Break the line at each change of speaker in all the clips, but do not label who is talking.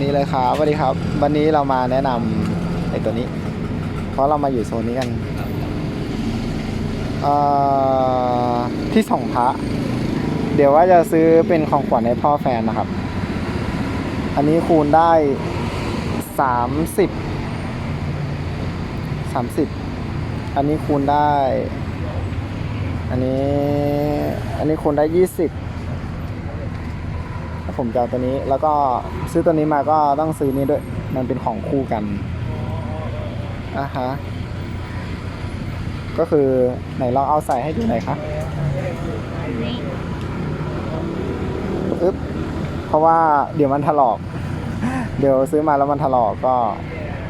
นี่เลยครับสวัสดีครับ วันนี้เรามาแนะนำไอ้ตัวนี้ เพราะเรามาอยู่โซนนี้กันที่ส่องพระ เดี๋ยวว่าจะซื้อเป็นของขวัญให้พ่อแฟนนะครับ อันนี้คูณได้สามสิบสามสิบอันนี้คูณได้ อันนี้ อันนี้คูณได้ยี่สิบ ผมจะเอาตัวนี้แล้วก็ซื้อตัวนี้มาก็ต้องซื้อนี้ด้วย มันเป็นของคู่กันอะฮะก็คือไหนลองเอาใส่ให้ดูหน่อยครับ
นี่
อึ๊บเพราะว่าเดี๋ยวมันถลอก เดี๋ยวซื้อมาแล้วมันถลอกก็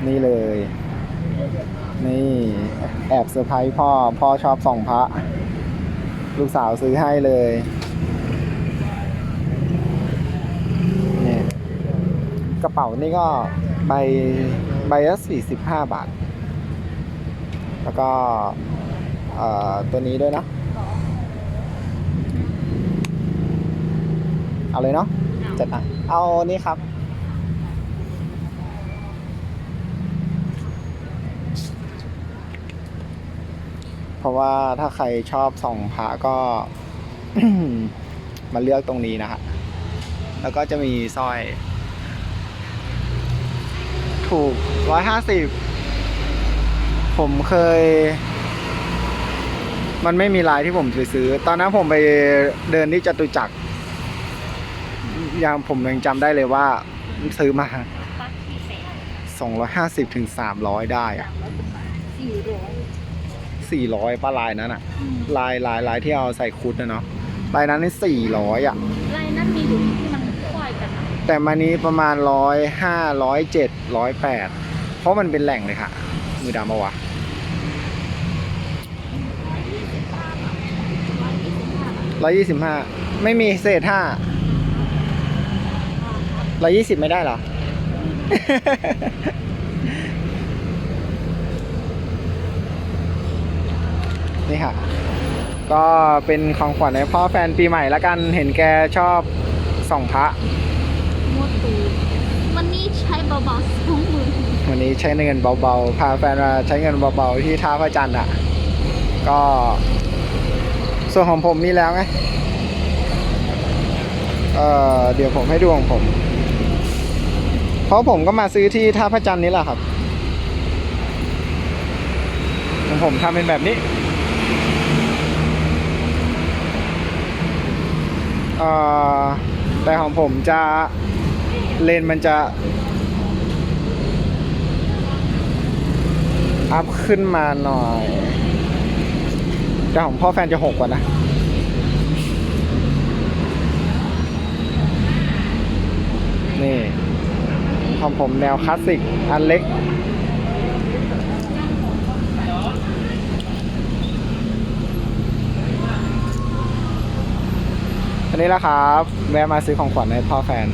นี่เลย นี่ แอบเซอร์ไพรส์พ่อ พ่อชอบส่องพระ ลูกสาวซื้อให้เลย กระเป๋านี่ก็ใบใบละสี่สิบห้าบาท แล้วก็ตัวนี้ด้วยนะเอาเลยเนาะจัดอะเอานี่ครับ เพราะว่าถ้าใครชอบส่องพระก็มาเลือกตรงนี้นะฮะแล้วก็จะมีสร้อย ถูกร้อยห้าสิบผมเคย มันไม่มีลายที่ผมไปซื้อ ตอนนั้นผมไปเดินที่จตุจักรยังผมยังจำได้เลยว่า ซื้อมา
ปักที่แสน
250ถึง300ได้อะ
สี่ร้อย
400ป้าลายนั้นอะลายลายลายที่เอาใส่คุดนะเนาะลายนั้นนี่400อะ
ลายนั้นมีอยู่
แต่มานี้ประมาณร้อยห้าร้อยเจ็ดร้อยแปดเพราะมันเป็นแหล่งเลยค่ะ มือดำมาวะร้อยยี่สิบห้าไม่มีเศษห้าร้อยยี่สิบไม่ได้เหรอ นี่ค่ะ ก็เป็นของขวัญให้พ่อแฟนปีใหม่แล้วกันเห็นแกชอบส่องพระ
ใช้เบาๆสองหมื่น
วันนี้ใช้เงินเบาๆ พาแฟนมาใช้เงินเบาๆ ที่ท่าพระจันทร์อะ ก็ ส่วนของผมนี่แล้วไง เอ่อเดี๋ยวผมให้ดูของผม เพราะผมก็มาซื้อที่ท่าพระจันทร์นี่แหละครับของผมทำเป็นแบบนี้เอ่อแต่ของผมจะเลนมันจะ อัพขึ้นมาหน่อยแต่ของพ่อแฟนจะหกกว่านะนี่ของผมแนวคลาสสิก อันเล็ก อันนี้แหละครับ แวะมาซื้อของขวัญให้พ่อแฟน